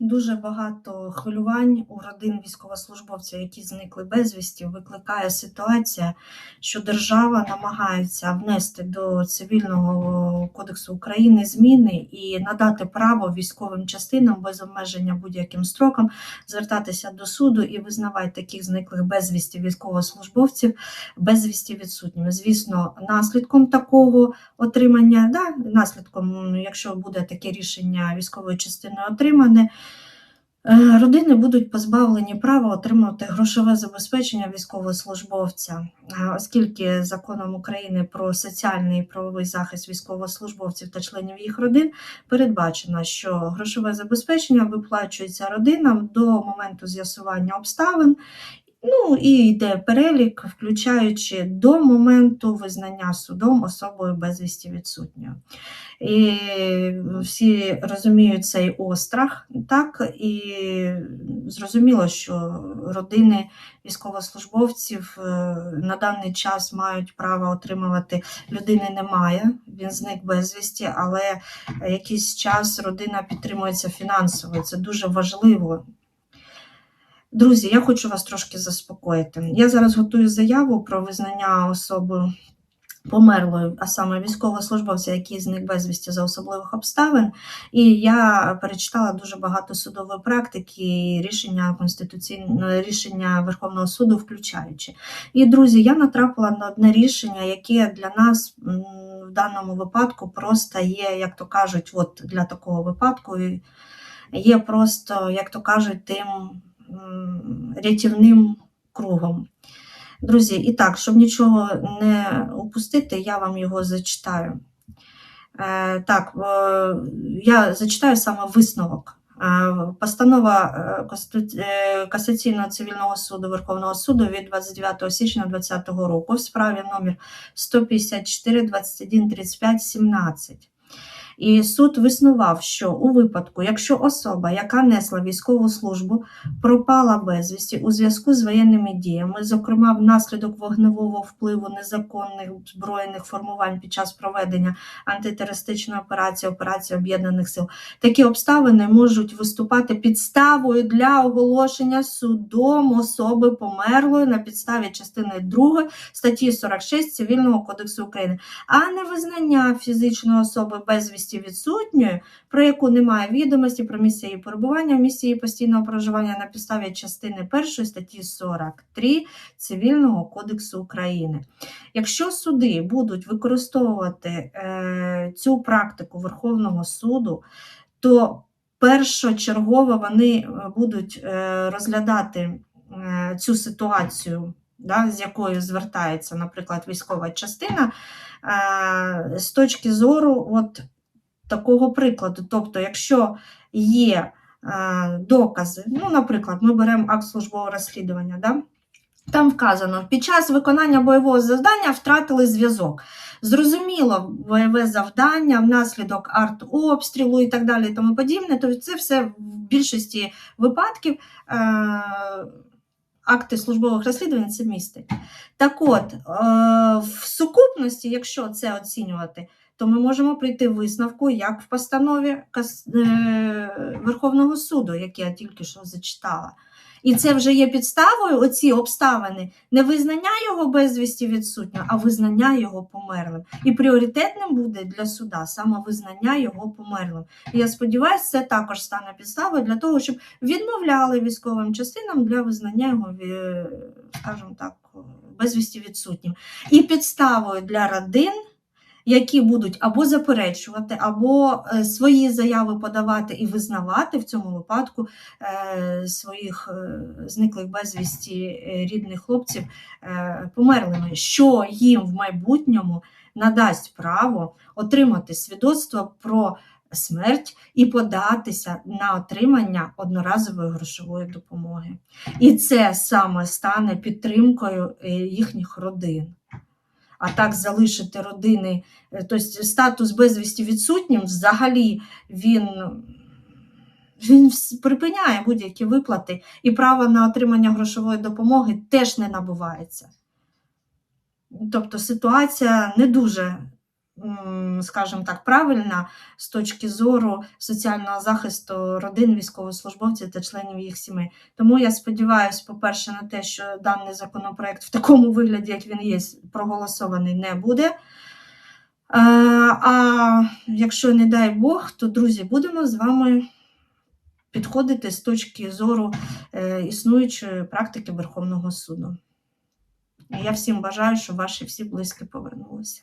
Дуже багато хвилювань у родин військовослужбовців, які зникли безвісті, викликає ситуація, що держава намагається внести до цивільного кодексу України зміни і надати право військовим частинам без обмеження будь-яким строком звертатися до суду і визнавати таких зниклих безвісті військовослужбовців безвісті відсутніми. Звісно, наслідком такого отримання, да, наслідком, якщо буде таке рішення військової частини отримане. Е, Родини будуть позбавлені права отримати грошове забезпечення військовослужбовця, Е, оскільки законом України про соціальний і правовий захист військовослужбовців та членів їх родин передбачено, що грошове забезпечення виплачується родинам до моменту з'ясування обставин. Ну і йде перелік, включаючи до моменту визнання судом особою безвісті відсутньою. І всі розуміють цей острах, так і зрозуміло, що родини військовослужбовців е, на даний час мають право отримувати людини немає, він зник безвісті, але якийсь час родина підтримується фінансово. Це дуже важливо. Друзі, я хочу вас трошки заспокоїти. Я зараз готую заяву про визнання особи померлою, а саме військовослужбовця, який зник безвісті за особливих обставин. І я перечитала дуже багато судової практики, і рішення конституційного рішення Верховного суду, включаючи. І друзі, я натрапила на одне рішення, яке для нас в даному випадку просто є, як то кажуть, от для такого випадку є просто, як то кажуть, тим рятівним кругом. Друзі, і так, щоб нічого не упустити, я вам його зачитаю. Е, так, я зачитаю саме висновок. Е, Постанова е, Касаційного цивільного суду Верховного суду від 29 січня 2020 року в справі номер 154 21 35 17. І суд виснував, що у випадку, якщо особа, яка несла військову службу, пропала безвісті у зв'язку з воєнними діями, зокрема внаслідок вогневого впливу незаконних збройних формувань під час проведення антитерористичної операції, операції об'єднаних сил, такі обставини можуть виступати підставою для оголошення судом особи померлої на підставі частини 2 статті 46 Цивільного кодексу України, а не визнання фізичної особи безвісті відсутньою, про яку немає відомості про місце її перебування, місце її постійного проживання на підставі частини 1 статті 43 Цивільного кодексу України. Якщо суди будуть використовувати е, цю практику Верховного суду, то першочергово вони е, будуть е, розглядати е, цю ситуацію, да, з якою звертається, наприклад, військова частина, е, з точки зору от такого прикладу. Тобто, якщо є е, докази, ну, наприклад, ми беремо акт службового розслідування, да? там вказано, під час виконання бойового завдання втратили зв'язок. Зрозуміло, бойове завдання внаслідок артобстрілу і так далі, і тому подібне, то це все в більшості випадків. Е- Акти службових розслідувань це містить. Так от, е, в сукупності, якщо це оцінювати, то ми можемо прийти висновку, як в постанові е, Верховного суду, яке я тільки що зачитала. І це вже є підставою, оці обставини, не визнання його безвісті відсутнього, а визнання його померлим. І пріоритетним буде для суда саме визнання його померлим. І я сподіваюся, це також стане підставою для того, щоб відмовляли військовим частинам для визнання його, ві- скажімо так, безвісті відсутнім. І підставою для родин які будуть або заперечувати, або е, свої заяви подавати і визнавати в цьому випадку е, своїх е, зниклих безвісті рідних хлопців померлими, що їм в майбутньому надасть право отримати свідоцтво про смерть і податися на отримання одноразової грошової допомоги. І це саме стане підтримкою їхніх родин. А так залишити родини, е, тобто статус безвісті відсутнім, взагалі він, він припиняє будь-які виплати, і право на отримання грошової допомоги теж не набувається. Тобто ситуація не дуже скажімо так, правильна з точки зору соціального захисту родин військовослужбовців та членів їх сімей. Тому я сподіваюся, по-перше, на те, що даний законопроект в такому вигляді, як він є, проголосований не буде. Е, А якщо не дай Бог, то друзі, будемо з вами підходити з точки зору е, існуючої практики Верховного суду. Я всім бажаю, щоб ваші всі близькі повернулися.